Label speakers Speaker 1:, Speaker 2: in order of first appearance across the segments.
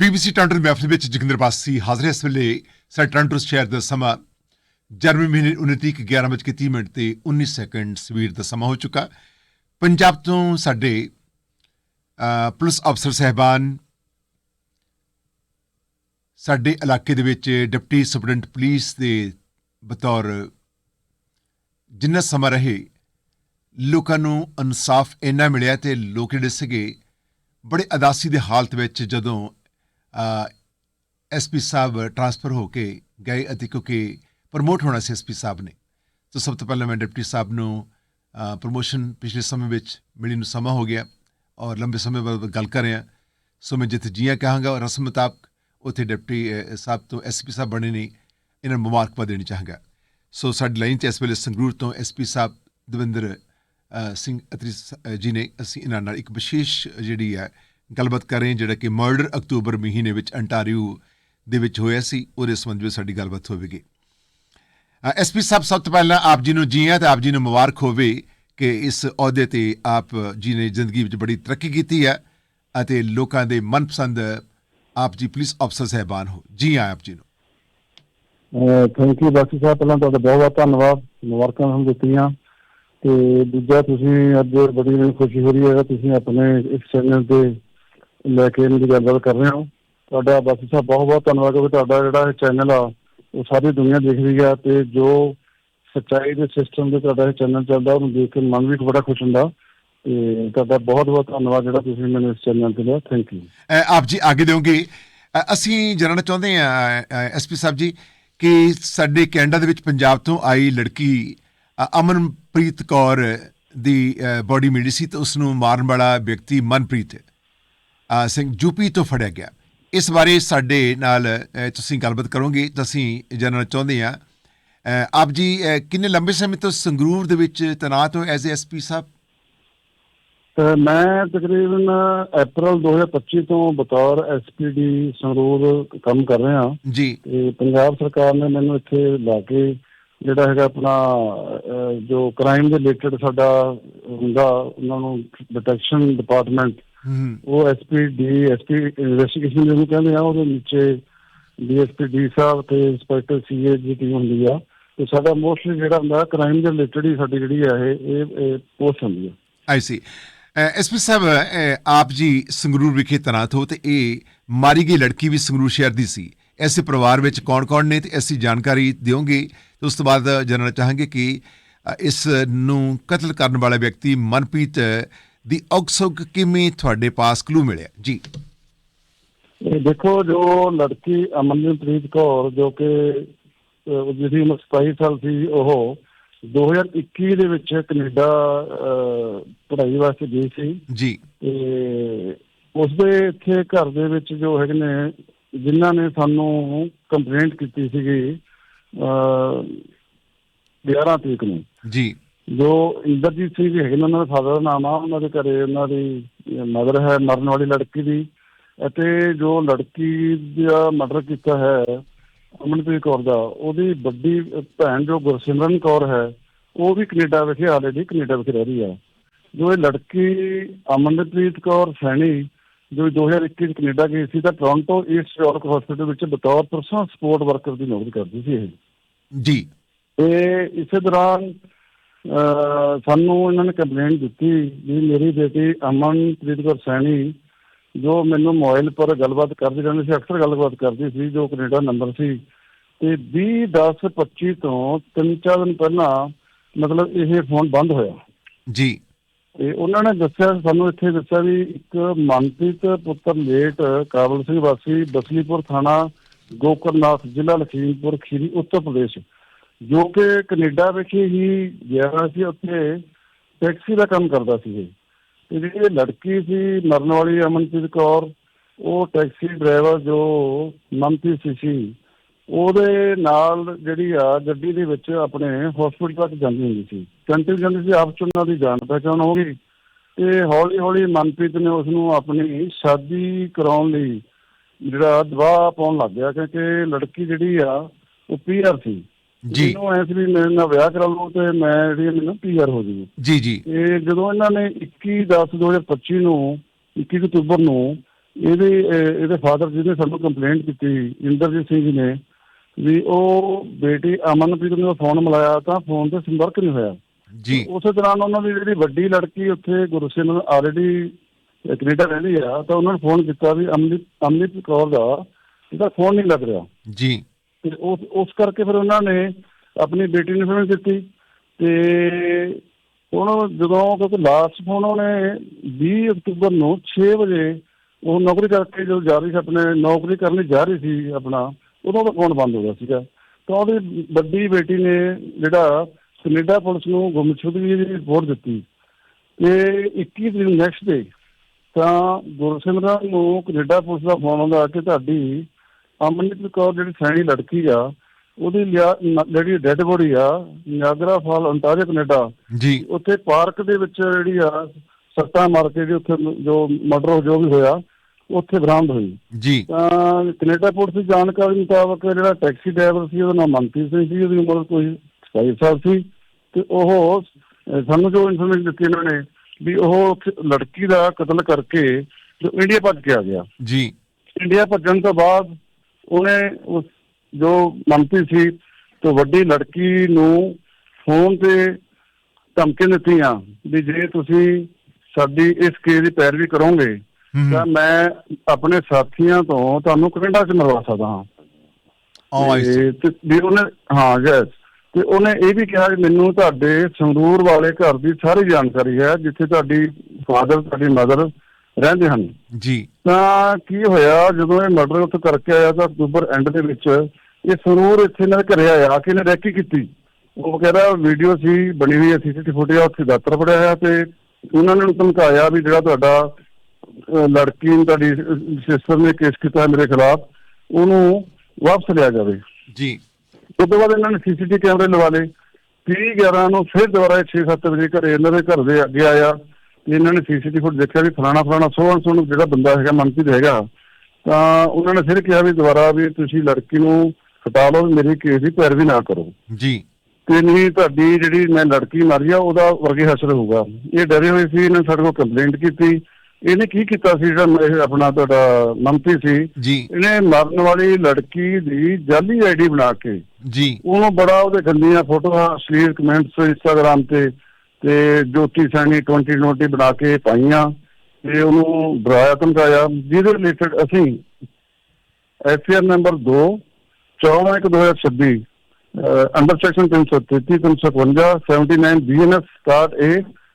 Speaker 1: BBC Toronto ਦੀ ਮਹਿਫਿਲ ਵਿੱਚ ਜੋਗਿੰਦਰ ਬਾਸੀ ਹਾਜ਼ਰ ਹੈ ਇਸ ਵੇਲੇ ਸਾਡੇ ਟੋਰਾਂਟੋ ਸ਼ਹਿਰ ਦਾ ਸਮਾਂ। ਜਨਵਰੀ ਮਹੀਨੇ 29 ਤਰੀਕ 11 ਵਜੇ 30 ਮਿੰਟ ਤੇ 19 ਸੈਕਿੰਡ ਸਵੇਰ ਦਾ ਸਮਾਂ ਹੋ ਚੁੱਕਾ। ਪੰਜਾਬ ਤੋਂ ਸਾਡੇ ਪੁਲਿਸ ਅਫਸਰ ਸਹਿਬਾਨ, ਸਾਡੇ ਇਲਾਕੇ ਦੇ ਵਿੱਚ ਡਿਪਟੀ ਸੁਪਰਡੈਂਟ ਪੁਲਿਸ ਦੇ ਬਤੌਰ ਜਿੰਨਾ ਸਮਾਂ ਰਹੇ, ਲੋਕਾਂ ਨੂੰ ਇਨਸਾਫ ਇੰਨਾ ਮਿਲਿਆ ਤੇ ਲੋਕ ਜਿਹੜੇ ਸੀਗੇ ਬੜੇ ਅਦਾਸੀ ਦੇ ਹਾਲਤ ਵਿੱਚ ਜਦੋਂ ਐਸਪੀ ਸਾਹਿਬ ਟਰਾਂਸਫਰ ਹੋ ਕੇ ਗਏ ਅਤੇ ਕਿਉਂਕਿ ਪ੍ਰਮੋਟ ਹੋਣਾ ਸੀ ਐਸਪੀ ਸਾਹਿਬ ਨੇ। ਤਾਂ ਸਭ ਤੋਂ ਪਹਿਲਾਂ ਮੈਂ ਡਿਪਟੀ ਸਾਹਿਬ ਨੂੰ ਪ੍ਰਮੋਸ਼ਨ ਪਿਛਲੇ ਸਮੇਂ ਵਿੱਚ ਮਿਲੀ ਨੂੰ ਸਮਾਂ ਹੋ ਗਿਆ ਔਰ ਲੰਬੇ ਸਮੇਂ ਬਾਅਦ ਗੱਲ ਕਰ ਰਹੇ। ਹਾਂ ਸੋ ਮੈਂ ਜਿੱਥੇ ਜੀਆਂ ਕਹਾਂਗਾ ਔਰ ਰਸਮ ਮੁਤਾਬਕ ਉੱਥੇ ਡਿਪਟੀ ਸਾਹਿਬ ਤੋਂ ਐਸਪੀ ਸਾਹਿਬ ਬਣੇ ਨੇ, ਇਹਨਾਂ ਨੂੰ ਮੁਬਾਰਕਬਾਦ ਦੇਣੀ ਚਾਹਾਂਗਾ। ਸੋ ਸਾਡੀ ਲਾਈਨ 'ਚ ਇਸ ਵੇਲੇ ਸੰਗਰੂਰ ਤੋਂ ਐਸਪੀ ਸਾਹਿਬ ਦਵਿੰਦਰ ਸਿੰਘ ਅਤਰੀ ਜੀ ਨੇ ਅਸੀਂ ਇਹਨਾਂ ਨਾਲ ਇੱਕ ਵਿਸ਼ੇਸ਼ ਜਿਹੜੀ ਹੈ ਗੱਲਬਾਤ ਕਰ ਰਹੇ ਹਾਂ, ਜਿਹੜਾ ਕਿ ਮਰਡਰ ਅਕਤੂਬਰ ਮਹੀਨੇ ਵਿੱਚ ਅੰਟਾਰੀਓ ਦੇ ਵਿੱਚ ਹੋਇਆ ਸੀ, ਉਹਦੇ ਸੰਬੰਧ ਵਿੱਚ ਸਾਡੀ ਗੱਲਬਾਤ ਹੋਵੇਗੀ। ਐਸਪੀ ਸਾਹਿਬ, ਸਭ ਤੋਂ ਪਹਿਲਾਂ ਆਪ ਜੀ ਨੂੰ ਜੀ ਆਇਆਂ ਤੇ ਆਪ ਜੀ ਨੂੰ ਮੁਬਾਰਕ ਹੋਵੇ ਕਿ ਇਸ ਅਹੁਦੇ ਤੇ ਆਪ ਜੀ ਨੇ ਜ਼ਿੰਦਗੀ ਵਿੱਚ ਬੜੀ ਤਰੱਕੀ ਕੀਤੀ ਹੈ ਅਤੇ ਲੋਕਾਂ ਦੇ ਮਨਪਸੰਦ ਆਪ ਜੀ ਪੁਲਿਸ ਅਫਸਰ ਸਹਿਬਾਨ ਹੋ। ਜੀ ਆਇਆਂ ਆਪ ਜੀ ਨੂੰ।
Speaker 2: ਥੈਂਕ ਯੂ ਬਾਕੀ ਸਾਹਿਬ, ਪਹਿਲਾਂ ਤੁਹਾਡਾ ਬਹੁਤ ਬਹੁਤ ਧੰਨਵਾਦ। ਮੁਬਾਰਕਾਂ ਤੁਹਾਨੂੰ ਦਿੱਤੀਆਂ। ਤੇ ਦੂਜਾ, ਤੁਸੀਂ ਅੱਜ ਬੜੀ ਮੈਨੂੰ ਖੁਸ਼ੀ ਹੋ ਰਹੀ ਹੈ ਤੁਸੀਂ ਆਪਣੇ ਇਸ ਚੈਨਲ ਤੇ ਲੈ ਕੇ ਮੇਰੀ ਗੱਲਬਾਤ ਕਰ ਰਹੇ ਹੋ। ਤੁਹਾਡਾ ਬਾਕੀ ਸਾਹਿਬ ਬਹੁਤ ਬਹੁਤ ਧੰਨਵਾਦ, ਕਿਉਂਕਿ ਤੁਹਾਡਾ ਜਿਹੜਾ ਚੈਨਲ ਆ, ਉਹ ਸਾਰੀ ਦੁਨੀਆ ਦੇਖਦੀ ਆ ਤੇ ਜੋ ਸੱਚਾਈ ਦੇ ਸਿਸਟਮ ਦੇ ਤੁਹਾਡਾ ਚੈਨਲ ਚੱਲਦਾ, ਉਹਨੂੰ ਦੇਖ ਕੇ ਮਨ ਵੀ ਬੜਾ ਖੁਸ਼ ਹੁੰਦਾ। ਤੇ ਤੁਹਾਡਾ ਬਹੁਤ ਬਹੁਤ ਧੰਨਵਾਦ ਜਿਹੜਾ ਤੁਸੀਂ ਮੈਨੂੰ ਇਸ ਚੈਨਲ ਤੇ ਲਿਆ। ਥੈਂਕ ਯੂ
Speaker 1: ਆਪ ਜੀ ਅੱਗੇ ਦਿਓਗੇ। ਅਸੀਂ ਜਾਣਨਾ ਚਾਹੁੰਦੇ ਹਾਂ ਐਸਪੀ ਸਾਹਿਬ ਜੀ, ਕਿ ਸਾਡੇ ਕੈਨੇਡਾ ਦੇ ਵਿੱਚ ਪੰਜਾਬ ਤੋਂ ਆਈ ਲੜਕੀ ਅਮਨਪ੍ਰੀਤ ਕੌਰ ਦੀ ਬਾਡੀ ਮਿਲੀ ਸੀ ਤੇ ਉਸ ਨੂੰ ਮਾਰਨ ਵਾਲਾ ਵਿਅਕਤੀ ਮਨਪ੍ਰੀਤ। ਸਿੰਘ ਯੂਪੀ ਤੋਂ ਫੜਿਆ ਗਿਆ। ਇਸ ਬਾਰੇ ਸਾਡੇ ਨਾਲ ਤੁਸੀਂ ਗੱਲਬਾਤ ਕਰੋਗੇ ਤਾਂ ਅਸੀਂ ਜਾਣਨਾ ਚਾਹੁੰਦੇ ਹਾਂ। ਅ, ਆਪ ਜੀ ਕਿੰਨੇ ਲੰਬੇ ਸਮੇਂ ਤੋਂ ਸੰਗਰੂਰ ਦੇ ਵਿੱਚ ਤੈਨਾਤ ਹੋ ਐਜ਼ ਐਸਪੀ ਸਾਹਿਬ?
Speaker 2: ਮੈਂ ਤਕਰੀਬਨ ਅਪ੍ਰੈਲ 2025 ਤੋਂ ਬਤੌਰ ਐਸਪੀਡੀ ਸੰਗਰੂਰ ਕੰਮ ਕਰ ਰਿਹਾ
Speaker 1: ਜੀ।
Speaker 2: ਤੇ ਪੰਜਾਬ ਸਰਕਾਰ ਨੇ ਮੈਨੂੰ ਇੱਥੇ ਲਾ ਕੇ ਜਿਹੜਾ ਹੈਗਾ ਆਪਣਾ ਜੋ ਕ੍ਰਾਈਮ ਦੇ ਰਿਲੇਟਡ ਸਾਡਾ ਹੁੰਦਾ ਉਹਨਾਂ ਨੂੰ ਡਿਟੈਕਸ਼ਨ ਡਿਪਾਰਟਮੈਂਟ
Speaker 1: ਹੂੰ।
Speaker 2: ਉਹ ਐਸਪੀਡੀ ਐਸਪੀ ਇਨਵੈਸਟੀਗੇਸ਼ਨ ਜਿਹਨੂੰ ਕਹਿੰਦੇ ਆ, ਉਹਦੇ ਨੀਚੇ ਡੀਐਸਪੀ ਡੀ ਸਾਹਿਬ ਤੇ ਇੰਸਪੈਕਟਰ ਸੀਏ ਦੀ ਟੀਮ ਹੁੰਦੀ ਆ। ਤੇ ਸਾਡਾ ਮੋਸਟਲੀ ਜਿਹੜਾ ਹੁੰਦਾ, ਕ੍ਰਾਈਮ ਦੇ ਰਿਲੇਟਡ ਹੀ ਸਾਡੀ ਜਿਹੜੀ ਆ ਇਹ ਇਹ ਪੋਸਟ ਹੁੰਦੀ ਆ।
Speaker 1: ਆਈ ਸੀ ਐਸਪੀ ਸਾਹਿਬ ਆਪ ਜੀ ਸੰਗਰੂਰ ਵਿਖੇ ਤੈਨਾਤ ਹੋ ਤੇ ਇਹ ਮਾਰੀ ਗਈ ਲੜਕੀ ਵੀ ਸੰਗਰੂਰ ਸ਼ਹਿਰ ਦੀ ਸੀ। ਐਸੇ ਪਰਿਵਾਰ ਵਿੱਚ ਕੌਣ-ਕੌਣ ਨੇ ਤੇ ਐਸੀ ਜਾਣਕਾਰੀ ਦਿਓਗੇ? ਤੇ ਉਸ ਤੋਂ ਬਾਅਦ ਜਾਣਨਾ ਚਾਹਾਂਗੇ ਕਿ ਇਸ ਨੂੰ ਕਤਲ ਕਰਨ ਵਾਲਾ ਵਿਅਕਤੀ ਮਨਪ੍ਰੀਤ ਦੀ ਔਕਸੋਕ ਕਿਵੇਂ ਤੁਹਾਡੇ ਪਾਸ ਕਲੂ ਮਿਲਿਆ? ਜੀ।
Speaker 2: ਇਹ ਦੇਖੋ ਜੋ ਲੜਕੀ ਅਮਨਪ੍ਰੀਤ ਕੌਰ ਜੋ ਕਿ ਜਿਹਦੀ ਉਮਰ 27 ਸਾਲ ਸੀ ਉਹ 2021 ਦੇ ਵਿੱਚ ਕੈਨੇਡਾ ਪੜ੍ਹਾਈ ਵਾਸਤੇ ਗਈ ਸੀ।
Speaker 1: ਜੀ।
Speaker 2: ਤੇ ਉਸ ਦੇ ਇੱਥੇ ਘਰ ਦੇ ਵਿੱਚ ਜੋ ਹੈਗੇ ਨੇ ਜਿਨ੍ਹਾਂ ਨੇ ਸਾਨੂੰ ਕੰਪਲੇਂਟ ਕੀਤੀ ਸੀਗੀ ਅਹ 11 ਤਰੀਕ ਨੂੰ।
Speaker 1: ਜੀ।
Speaker 2: ਜੋ ਇੰਦਰਜੀਤ ਸਿੰਘ ਜੀ ਹੈਗੇ ਨੇ ਉਹਨਾਂ ਦੇ ਫਾਦਰ ਦਾ ਨਾਮ ਆ ਉਹਨਾਂ ਦੇ ਘਰੇ ਉਹਨਾਂ ਦੀ ਮਦਰ ਹੈ ਮਰਨ ਵਾਲੀ ਲੜਕੀ ਦੀ। ਅਤੇ ਜੋ ਲੜਕੀ ਦਾ ਮਰਡਰ ਕੀਤਾ ਹੈ ਅਮਨਪ੍ਰੀਤ ਕੌਰ ਦਾ ਉਹਦੀ ਵੱਡੀ ਭੈਣ ਜੋ ਗੁਰਸਿਮਰਨ ਕੌਰ ਹੈ ਉਹ ਵੀ ਕੈਨੇਡਾ ਵਿਖੇ ਆਲਰੇਡੀ ਕੈਨੇਡਾ ਵਿਖੇ ਰਹਿ ਰਹੀ ਹੈ। ਜੋ ਇਹ ਲੜਕੀ ਅਮਨਪ੍ਰੀਤ ਕੌਰ ਸੈਣੀ ਜੋ 2021 ਚ ਕੈਨੇਡਾ ਗਈ ਸੀ ਤਾਂ ਟੋਰਾਂਟੋ ਈਸਟ ਯਾਰਕ ਹਸਪੀਟਲ ਵਿੱਚ ਬਤੌਰ ਪਰਸਨਲ ਸਪੋਰਟ ਵਰਕਰ ਦੀ ਨੌਕਰੀ ਕਰਦੀ ਸੀ ਇਹ।
Speaker 1: ਜੀ।
Speaker 2: ਤੇ ਇਸੇ ਦੌਰਾਨ ਸਾਨੂੰ ਇਹਨਾਂ ਨੇ ਕੰਪਲੇਂਟ ਦਿੱਤੀ ਵੀ ਮੇਰੀ ਬੇਟੀ ਅਮਨਪ੍ਰੀਤ ਕੌਰ ਸੈਣੀ ਜੋ ਮੈਨੂੰ ਮੋਬਾਈਲ ਪਰ ਗੱਲਬਾਤ ਕਰਦੀ ਰਹਿੰਦੀ ਸੀ ਅਕਸਰ ਗੱਲਬਾਤ ਕਰਦੀ ਸੀ ਜੋ ਕੈਨੇਡਾ ਨੰਬਰ ਸੀ ਤੇ 20 10 25 ਤੋਂ ਤਿੰਨ ਚਾਰ ਦਿਨ ਪਹਿਲਾਂ ਮਤਲਬ ਇਹ ਫੋਨ ਬੰਦ ਹੋਇਆ।
Speaker 1: ਜੀ।
Speaker 2: ਤੇ ਉਹਨਾਂ ਨੇ ਦੱਸਿਆ ਸਾਨੂੰ ਇੱਥੇ ਦੱਸਿਆ ਵੀ ਇੱਕ ਮਨਪ੍ਰੀਤ ਪੁੱਤਰ ਲੇਟ ਕਾਬਲ ਸਿੰਘ ਵਾਸੀ ਬਸਲੀਪੁਰ ਥਾਣਾ ਗੋਕਰਨਾਥ ਜ਼ਿਲ੍ਹਾ ਲਖੀਮਪੁਰ ਖੀਰੀ ਉੱਤਰ ਪ੍ਰਦੇਸ਼। ਜੋ ਕਿ ਕੈਨੇਡਾ ਵਿਖੇ ਹੀ ਗਿਆ ਹੋਇਆ ਸੀ ਉੱਥੇ, ਟੈਕਸੀ ਦਾ ਕੰਮ ਕਰਦਾ ਸੀ ਇਹ। ਤੇ ਜਿਹੜੀ ਲੜਕੀ ਸੀ ਮਰਨ ਵਾਲੀ ਅਮਨਪ੍ਰੀਤ ਕੌਰ, ਉਹ ਟੈਕਸੀ ਡਰਾਈਵਰ ਜੋ ਮਨਪ੍ਰੀਤ ਸੀ ਸੀ, ਉਹਦੇ ਨਾਲ ਜਿਹੜੀ ਆ ਗੱਡੀ ਦੇ ਵਿੱਚ ਆਪਣੇ ਹਸਪੀਟਲ ਤੱਕ ਜਾਂਦੀ ਹੁੰਦੀ ਸੀ। ਕੰਟੀਨਿਊ ਜਾਂਦੀ ਸੀ, ਆਪਸ 'ਚ ਉਹਨਾਂ ਦੀ ਜਾਣ ਪਹਿਚਾਣ ਹੋ ਗਈ। ਤੇ ਹੌਲੀ ਹੌਲੀ ਮਨਪ੍ਰੀਤ ਨੇ ਉਸ ਨੂੰ ਆਪਣੀ ਸ਼ਾਦੀ ਕਰਾਉਣ ਲਈ ਜਿਹੜਾ ਦਬਾਅ ਪਾਉਣ ਲੱਗ ਗਿਆ, ਕਿਉਂਕਿ ਲੜਕੀ ਜਿਹੜੀ ਆ, ਉਹ ਪੀਆਰ ਸੀ।
Speaker 1: ਜੀ।
Speaker 2: ਇਹਨੂੰ ਐਸ ਵੀ ਮੇਰੇ ਨਾਲ ਵਿਆਹ ਕਰਾ ਲਓ ਤੇ ਮੈਂ ਜਿਹੜੀ ਮੈਨੂੰ ਪੀਆਰ ਹੋ ਜੂਗੀ
Speaker 1: ਜੀ ਜੀ।
Speaker 2: ਤੇ ਜਦੋਂ ਇਹਨਾਂ ਨੇ 21 10 2025 ਨੂੰ 21 ਅਕਤੂਬਰ ਨੂੰ ਇਹਦੇ ਇਹਦੇ ਫਾਦਰ ਜੀ ਨੇ ਸਾਨੂੰ ਕੰਪਲੇਂਟ ਕੀਤੀ ਇੰਦਰਜੀਤ ਸਿੰਘ ਜੀ ਨੇ ਵੀ ਉਹ ਬੇਟੀ ਅਮਨਪ੍ਰੀਤ ਨੂੰ ਫੋਨ ਮਿਲਾਇਆ ਤਾਂ ਫੋਨ ਤੇ ਸੰਪਰਕ ਨਹੀਂ ਹੋਇਆ।
Speaker 1: ਜੀ।
Speaker 2: ਉਸੇ ਦੌਰਾਨ ਉਹਨਾਂ ਦੀ ਜਿਹੜੀ ਵੱਡੀ ਲੜਕੀ ਉੱਥੇ ਗੁਰਸੇਨ ਨੂੰ ਆਲਰੇਡੀ ਕੈਨੇਡਾ ਰਹਿੰਦੀ ਆ ਤਾਂ ਉਹਨਾਂ ਨੇ ਫੋਨ ਕੀਤਾ ਵੀ ਅਮਨਦੀਪ ਅਮਨਦੀਪ ਕੌਰ ਦਾ ਇਹਦਾ ਫੋਨ ਨਹੀਂ ਲੱਗ ਰਿਹਾ।
Speaker 1: ਜੀ।
Speaker 2: ਤੇ ਉਸ ਉਸ ਕਰਕੇ ਫਿਰ ਉਹਨਾਂ ਨੇ ਆਪਣੀ ਬੇਟੀ ਨੂੰ ਫੋਨ ਦਿੱਤੀ ਤੇ ਹੁਣ ਜਦੋਂ, ਕਿਉਂਕਿ ਲਾਸਟ ਫੋਨ ਉਹਨੇ 20 ਅਕਤੂਬਰ ਨੂੰ 6 ਵਜੇ ਉਹ ਨੌਕਰੀ ਕਰਕੇ ਜਦੋਂ ਜਾ ਰਹੀ ਸੀ, ਆਪਣੇ ਨੌਕਰੀ ਕਰਨ ਲਈ ਜਾ ਰਹੀ ਸੀ ਆਪਣਾ, ਉਦੋਂ ਦਾ ਫੋਨ ਬੰਦ ਹੋ ਗਿਆ ਸੀਗਾ। ਤਾਂ ਉਹਦੀ ਵੱਡੀ ਬੇਟੀ ਨੇ ਜਿਹੜਾ ਕੈਨੇਡਾ ਪੁਲਿਸ ਨੂੰ ਗੁੰਮਸ਼ੁਦਗੀ ਦੀ ਰਿਪੋਰਟ ਦਿੱਤੀ ਤੇ 21 ਤਰੀਕ ਨੈਕਸਟ ਡੇ ਤਾਂ ਗੁਰਸਿਮਰਨ ਨੂੰ ਕੈਨੇਡਾ ਪੁਲਿਸ ਦਾ ਫੋਨ ਆਉਂਦਾ ਕਿ ਤੁਹਾਡੀ ਅਮਨਦੀਪ ਕੌਰ ਜਿਹੜੀ ਸੈਣੀ ਲੜਕੀ ਆ ਉਹਦੀ ਜਿਹੜੀ ਡੈੱਡ ਬੋਡੀ ਆ ਨਿਆਗਰਾ ਫਾਲ ontario ਕੈਨੇਡਾ।
Speaker 1: ਜੀ।
Speaker 2: ਉੱਥੇ ਪਾਰਕ ਦੇ ਵਿੱਚ ਜਿਹੜੀ ਆ ਸੱਟਾਂ ਮਾਰ ਕੇ ਜੀ ਉੱਥੇ ਜੋ ਮਰਡਰ ਜੋ ਵੀ ਹੋਇਆ ਉੱਥੇ ਬਰਾਮਦ ਹੋਈ।
Speaker 1: ਜੀ।
Speaker 2: ਤਾਂ ਕੈਨੇਡਾ ਪੁਲਿਸ ਦੀ ਜਾਣਕਾਰੀ ਮੁਤਾਬਕ ਜਿਹੜਾ ਟੈਕਸੀ ਡਰਾਈਵਰ ਸੀ ਉਹਦਾ ਨਾਮ ਮਨਪ੍ਰੀਤ ਸਿੰਘ ਸੀ ਉਹਦੀ ਉਮਰ ਕੋਈ 27 ਸਾਲ ਸੀ। ਤੇ ਉਹ ਸਾਨੂੰ ਜੋ ਇਨਫੋਰਮੇਸ਼ਨ ਦਿੱਤੀ ਇਹਨਾਂ ਨੇ ਵੀ ਉਹ ਲੜਕੀ ਦਾ ਕਤਲ ਕਰਕੇ ਜੋ ਇੰਡੀਆ ਭੱਜ ਕੇ ਆ ਗਿਆ।
Speaker 1: ਜੀ।
Speaker 2: ਇੰਡੀਆ ਭੱਜਣ ਤੋਂ ਬਾਅਦ ਉਹਨੇ ਉਸ ਜੋ ਮੰਤਰੀ ਸੀ ਤੇ ਵੱਡੀ ਲੜਕੀ ਨੂੰ ਫੋਨ ਤੇ ਧਮਕੀ ਦਿੱਤੀਆਂ ਵੀ ਜੇ ਤੁਸੀਂ ਸਾਡੀ ਇਸ ਕੇਸ ਦੀ ਪੈਰਵੀ ਕਰੋਗੇ ਤਾਂ ਮੈਂ ਆਪਣੇ ਸਾਥੀਆਂ ਤੋਂ ਤੁਹਾਨੂੰ ਕੈਨੇਡਾ 'ਚ ਮਰਵਾ ਸਕਦਾ ਹਾਂ. ਤੇ ਤੇ ਵੀ ਉਹਨੇ ਹਾਂ ਯੈਸ ਤੇ ਉਹਨੇ ਇਹ ਵੀ ਕਿਹਾ ਵੀ ਮੈਨੂੰ ਤੁਹਾਡੇ ਸੰਗਰੂਰ ਵਾਲੇ ਘਰ ਦੀ ਸਾਰੀ ਜਾਣਕਾਰੀ ਹੈ ਜਿੱਥੇ ਤੁਹਾਡੀ ਫਾਦਰ ਤੁਹਾਡੀ ਮਦਰ ਰਹਿੰਦੇ ਹਨ।
Speaker 1: ਜੀ।
Speaker 2: ਤਾਂ ਕੀ ਹੋਇਆ ਜਦੋਂ ਇਹ ਮਰਡਰ ਉੱਥੇ ਕਰਕੇ ਆਇਆ ਤਾਂ ਅਕਤੂਬਰ ਐਂਡ ਦੇ ਵਿੱਚ ਇਹ ਸਰੂਰ ਇੱਥੇ ਇਹਨਾਂ ਦੇ ਘਰੇ ਆਇਆ ਕਿ ਇਹਨੇ ਰੈਕੀ ਕੀਤੀ। ਉਹ ਕਹਿੰਦਾ ਵੀਡੀਓ ਸੀ ਬਣੀ ਹੋਈ ਹੈ ਸੀਸੀਟੀਵੀ ਫੁਟੇਜ ਉੱਥੇ ਦਾਤਰ ਫੜਿਆ ਹੋਇਆ ਤੇ ਉਹਨਾਂ ਨੇ ਧਮਕਾਇਆ ਵੀ ਜਿਹੜਾ ਤੁਹਾਡਾ ਲੜਕੀ ਨੂੰ ਤੁਹਾਡੀ ਸਿਸਟਰ ਨੇ ਕੇਸ ਕੀਤਾ ਮੇਰੇ ਖਿਲਾਫ ਉਹਨੂੰ ਵਾਪਸ ਲਿਆ ਜਾਵੇ।
Speaker 1: ਜੀ।
Speaker 2: ਉਸ ਤੋਂ ਬਾਅਦ ਇਹਨਾਂ ਨੇ ਸੀਸੀਟੀਵੀ ਕੈਮਰੇ ਲਵਾ ਲਏ। 30 11 ਨੂੰ ਫਿਰ ਦੁਬਾਰਾ 6-7 ਵਜੇ ਘਰੇ ਇਹਨਾਂ ਦੇ ਘਰ ਦੇ ਅੱਗੇ ਆਇਆ। ਤੇ ਇਹਨਾਂ ਨੇ ਸੀਸੀਟੀਵੀ ਫੁਟ ਦੇਖਿਆ ਵੀ ਫਲਾਣਾ ਫਲਾਣਾ ਸੋਹਣ ਸੋਹਣ ਜਿਹੜਾ ਬੰਦਾ ਹੈਗਾ ਮਨਪ੍ਰੀਤ ਹੈਗਾ ਤਾਂ ਉਹਨਾਂ ਨੇ ਫਿਰ ਕਿਹਾ ਵੀ ਦੁਬਾਰਾ ਵੀ ਤੁਸੀਂ ਲੜਕੀ ਨੂੰ ਹਟਾ ਲਓ ਮੇਰੇ ਕੇਸ ਦੀ ਪੈਰਵੀ ਨਾ ਕਰੋ।
Speaker 1: ਜੀ।
Speaker 2: ਤੇ ਨਹੀਂ ਤੁਹਾਡੀ ਜਿਹੜੀ ਮੈਂ ਲੜਕੀ ਮਾਰੀ ਆ ਉਹਦਾ ਵਰਗੇ ਹਸਰ ਹੋਊਗਾ। ਇਹ ਡਰੇ ਹੋਏ ਸੀ ਇਹਨਾਂ ਸਾਡੇ ਕੋਲ ਕੰਪਲੇਂਟ ਕੀਤੀ। ਇਹਨੇ ਕੀ ਕੀਤਾ ਸੀ ਜਿਹੜਾ ਆਪਣਾ ਤੁਹਾਡਾ ਮੰਤਰੀ ਸੀ
Speaker 1: ਜੀ।
Speaker 2: ਇਹਨੇ ਮਰਨ ਵਾਲੀ ਲੜਕੀ ਦੀ ਜਾਲੀ ਆਈਡੀ ਬਣਾ ਕੇ।
Speaker 1: ਜੀ।
Speaker 2: ਉਹਨੂੰ ਬੜਾ ਉਹਦੇ ਗੰਦੀਆਂ ਫੋਟੋਆਂ ਅਸ਼ਲੀਲ ਕਮੈਂਟਸ ਇੰਸਟਾਗ੍ਰਾਮ ਤੇ। ਤੇ ਜੋਤੀ ਸੈਣੀ 2020 ਬਣਾ ਕੇ ਪਾਈਆਂ ਤੇ ਉਹਨੂੰ ਡਰਾਇਆ ਧਮਕਾਇਆ ਜਿਹਦੇ ਰਿਲੇਟਡ ਅਸੀਂ FIR number 2 14/2026 under section 333 352 79 BNS start A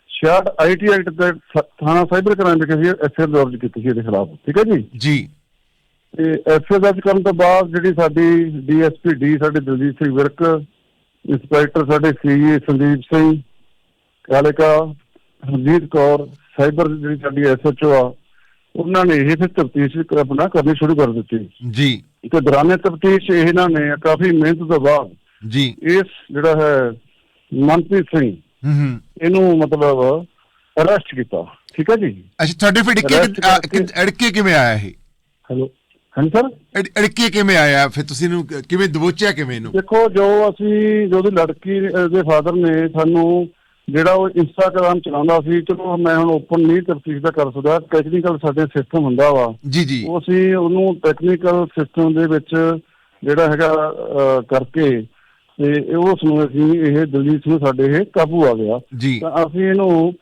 Speaker 2: 66 IT act ਦੇ ਥਾਣਾ ਸਾਈਬਰ ਕ੍ਰਾਈਮ ਵਿਖੇ ਅਸੀਂ ਐਫਆਰ ਦਰਜ ਕੀਤੀ ਸੀ ਇਹਦੇ ਖਿਲਾਫ। ਠੀਕ ਹੈ ਜੀ?
Speaker 1: ਜੀ।
Speaker 2: ਤੇ ਐਫਏ ਦਰਜ ਕਰਨ ਤੋਂ ਬਾਅਦ ਜਿਹੜੀ ਸਾਡੀ ਡੀਐਸਪੀ ਡੀ ਸਾਡੇ ਦਲਜੀਤ ਸਿੰਘ ਵਿਰਕ ਇੰਸਪੈਕਟਰ ਸਾਡੇ ਸੀਏ ਸੰਦੀਪ ਸਿੰਘ ਕਾਲਿਕਾ ਹਰਜੀਤ ਕੌਰ ਸਾਈਬਰ ਜਿਹੜੀ ਸਾਡੀ ਐਸਐਚਓ ਆ ਉਹਨਾਂ ਨੇ ਇਹ ਫਿਰ ਤਫਤੀਸ਼ ਆਪਣਾ ਕਰਨੀ ਸ਼ੁਰੂ ਕਰ ਦਿੱਤੀ।
Speaker 1: ਜੀ।
Speaker 2: ਤੇ ਦੌਰਾਨੇ ਤਫਤੀਸ਼ ਇਹਨਾਂ ਨੇ ਕਾਫੀ ਮਿਹਨਤ ਤੋਂ ਬਾਅਦ
Speaker 1: ਜੀ।
Speaker 2: ਇਸ ਜਿਹੜਾ ਹੈ ਮਨਪ੍ਰੀਤ ਸਿੰਘ
Speaker 1: ਹਮ
Speaker 2: ਇਹਨੂੰ ਮਤਲਬ ਅਰੈਸਟ ਕੀਤਾ। ਠੀਕ ਹੈ ਜੀ?
Speaker 1: ਅੱਛਾ ਤੁਹਾਡੇ ਫਿਰ
Speaker 2: Arrest
Speaker 1: ਅੜਕੇ ਕਿਵੇਂ ਆਇਆ ਇਹ?
Speaker 2: ਹੈਲੋ। ਸਰ?
Speaker 1: ਅੜ- ਅੜਕੇ ਕਿਵੇਂ ਆਇਆ? ਫਿਰ ਤੁਸੀਂ ਇਹਨੂੰ ਕ- ਕਿਵੇਂ ਦਬੋਚਿਆ ਕਿਵੇਂ ਇਹਨੂੰ?
Speaker 2: ਦੇਖੋ ਜੋ ਅਸੀਂ ਜੋ ਉਹਦੀ ਲੜਕੀ ਦੇ ਫਾਦਰ ਨੇ ਸਾਨੂੰ ਜਿਹੜਾ ਉਹ ਇੰਸਟਾਗ੍ਰਾਮ ਚਲਾਉਂਦਾ ਸੀ ਚਲੋ ਮੈਂ ਹੁਣ ਓਪਨ ਨਹੀਂ ਤਫਸੀਲ ਦਾ ਕਰ ਸਕਦਾ ਟੈਕਨੀਕਲ ਸਾਡੇ ਸਿਸਟਮ ਹੁੰਦਾ ਵਾ।
Speaker 1: ਜੀ ਜੀ।
Speaker 2: ਉਹ ਅਸੀਂ ਉਹਨੂੰ ਟੈਕਨੀਕਲ ਸਿਸਟਮ ਦੇ ਵਿੱਚ ਜਿਹੜਾ ਹੈਗਾ ਕਰਕੇ ਤੇ ਉਸ ਨੂੰ ਅਸੀਂ ਇਹ ਦਲਜੀਤ ਸਿੰਘ ਸਾਡੇ ਇਹ ਕਾਬੂ ਆ ਗਿਆ। ਤਾਂ ਅਸੀਂ ਇਹਨੂੰ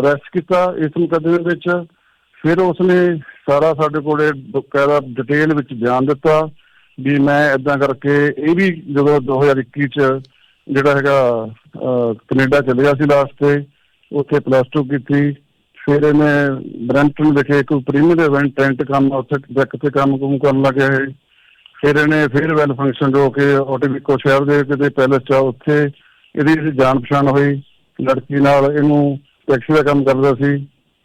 Speaker 2: ਅਰੈਸਟ ਕੀਤਾ ਇਸ ਮੁਕੱਦਮੇ ਵਿੱਚ। ਫਿਰ ਉਸਨੇ ਸਾਰਾ ਸਾਡੇ ਕੋਲੇ ਬਕਾਇਦਾ ਡਿਟੇਲ ਵਿੱਚ ਬਿਆਨ ਦਿੱਤਾ ਵੀ ਮੈਂ ਇਦਾਂ ਕਰਕੇ ਇਹ ਵੀ ਜਦੋਂ 2021 ਚ ਜਿਹੜਾ ਹੈਗਾ ਕੈਨੇਡਾ ਚਲੇ ਗਿਆ ਸੀ ਲਾਸਟ ਤੇ ਉੱਥੇ ਪਲੱਸ 2 ਕੀਤੀ। ਫਿਰ ਇਹਨੇ ਬ੍ਰੈਂਟਨ ਵਿਖੇ ਇੱਕ ਪ੍ਰੀਮੀਅਰ ਇਵੈਂਟ ਟੈਂਟ ਕੰਮ ਉੱਥੇ ਡੈਕ ਤੇ ਕੰਮ ਕੁਮ ਕਰਨ ਲੱਗਿਆ ਇਹ। ਫਿਰ ਇਹਨੇ ਫਿਰ ਵੈਲ ਫੰਕਸ਼ਨ ਜੋ ਕਿ ਆਟੋਮਿਕੋ ਸ਼ਹਿਰ ਦੇ ਕਿਤੇ ਪੈਲਸ ਚ ਉੱਥੇ ਇਹਦੀ ਜਾਣ ਪਛਾਣ ਹੋਈ। ਲੜਕੀ ਨਾਲ ਇਹਨੂੰ ਟੈਕਸੀ ਦਾ ਕੰਮ ਕਰਦਾ ਸੀ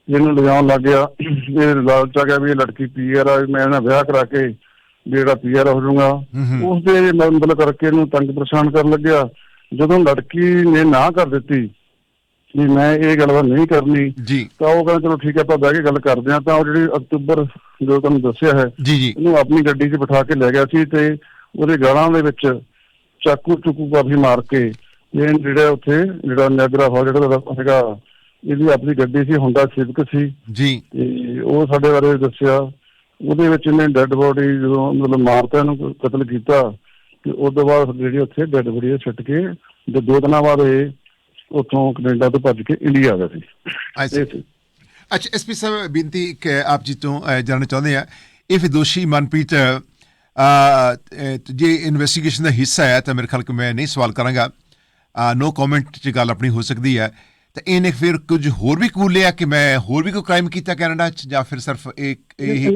Speaker 2: ਇਹਨੂੰ ਲਿਜਾਉਣ ਲੱਗ ਗਿਆ। ਇਹ ਲਾਲਚ ਆ ਗਿਆ ਵੀ ਇਹ ਲੜਕੀ ਪੀਆਰ ਆ ਮੈਂ ਇਹਨਾਂ ਵਿਆਹ ਕਰਾ ਕੇ ਜਿਹੜਾ ਪੀਆਰ ਹੋ ਜਾਊਗਾ। ਉਸ ਦੇ ਮਤਲਬ ਕਰਕੇ ਇਹਨੂੰ ਤੰਗ ਪਰੇਸ਼ਾਨ ਕਰਨ ਲੱਗਿਆ। ਜਦੋਂ ਲੜਕੀ ਨੇ ਨਾ ਕਰ ਦਿੱਤੀ ਵੀ ਮੈਂ ਇਹ ਗੱਲਬਾਤ ਨਹੀਂ ਕਰਨੀ ਤਾਂ ਉਹ ਕਹਿੰਦਾ ਚਲੋ ਠੀਕ ਹੈ ਆਪਾਂ ਬਹਿ ਕੇ ਗੱਲ ਕਰਦੇ ਹਾਂ। ਤਾਂ ਉਹ ਜਿਹੜੀ ਅਕਤੂਬਰ ਜੋ ਤੁਹਾਨੂੰ ਦੱਸਿਆ ਹੈ ਇਹਨੂੰ ਆਪਣੀ ਗੱਡੀ 'ਚ ਬਿਠਾ ਕੇ ਲੈ ਗਿਆ ਸੀ ਤੇ ਉਹਦੇ ਗਾਲਾਂ ਦੇ ਵਿੱਚ ਚਾਕੂ ਚੁਕੂ ਕਾਫੀ ਮਾਰ ਕੇ ਇਹ ਜਿਹੜਾ ਉੱਥੇ ਜਿਹੜਾ ਨਗਰਾ ਹੋ ਜਿਹੜਾ ਹੈਗਾ ਇਹਦੀ ਆਪਣੀ ਗੱਡੀ ਸੀ ਹੁੰਡਾ ਸਿਵਕ ਸੀ।
Speaker 1: ਜੀ।
Speaker 2: ਤੇ ਉਹ ਸਾਡੇ ਬਾਰੇ ਦੱਸਿਆ। ਉਹਦੇ ਵਿੱਚ ਇਹਨੇ ਡੈੱਡ ਬੋਡੀ ਜਦੋਂ ਮਤਲਬ ਮਾਰਤਾ ਇਹਨੂੰ ਕਤਲ ਕੀਤਾ। ਤੇ ਉਸ ਤੋਂ ਬਾਅਦ ਜਿਹੜੀ ਉੱਥੇ ਡੈੱਡ ਬੋਡੀ ਛੱਟ ਕੇ ਤੇ ਦੋ ਦਿਨਾਂ ਬਾਅਦ ਇਹ ਉੱਥੋਂ ਕੈਨੇਡਾ ਤੋਂ ਭੱਜ ਕੇ ਇੰਡੀਆ ਆ ਗਿਆ ਸੀ।
Speaker 1: ਅੱਛਾ ਐਸਪੀ ਸਾਹਿਬ ਬੇਨਤੀ ਇੱਕ ਆਪ ਜੀ ਤੋਂ ਜਾਣਨਾ ਚਾਹੁੰਦੇ ਆ ਇਹ ਦੋਸ਼ੀ ਮਨਪ੍ਰੀਤ ਜੇ ਇਨਵੈਸਟੀਗੇਸ਼ਨ ਦਾ ਹਿੱਸਾ ਹੈ ਤਾਂ ਮੇਰੇ ਖਿਆਲ ਕਿ ਮੈਂ ਨਹੀਂ ਸਵਾਲ ਕਰਾਂਗਾ। ਨੋ ਕਮੈਂਟ ਚ ਗੱਲ ਆਪਣੀ ਹੋ ਸਕਦੀ ਹੈ। ਤਾਂ ਇਹਨੇ ਫਿਰ ਕੁਝ ਹੋਰ ਵੀ ਕਬੂਲ ਕਿ ਮੈਂ ਹੋਰ ਵੀ ਕੋਈ ਕ੍ਰਾਈਮ ਕੀਤਾ ਕੈਨੇਡਾ ਚ ਜਾਂ ਫਿਰ ਸਿਰਫ ਇੱਕ ਇਹ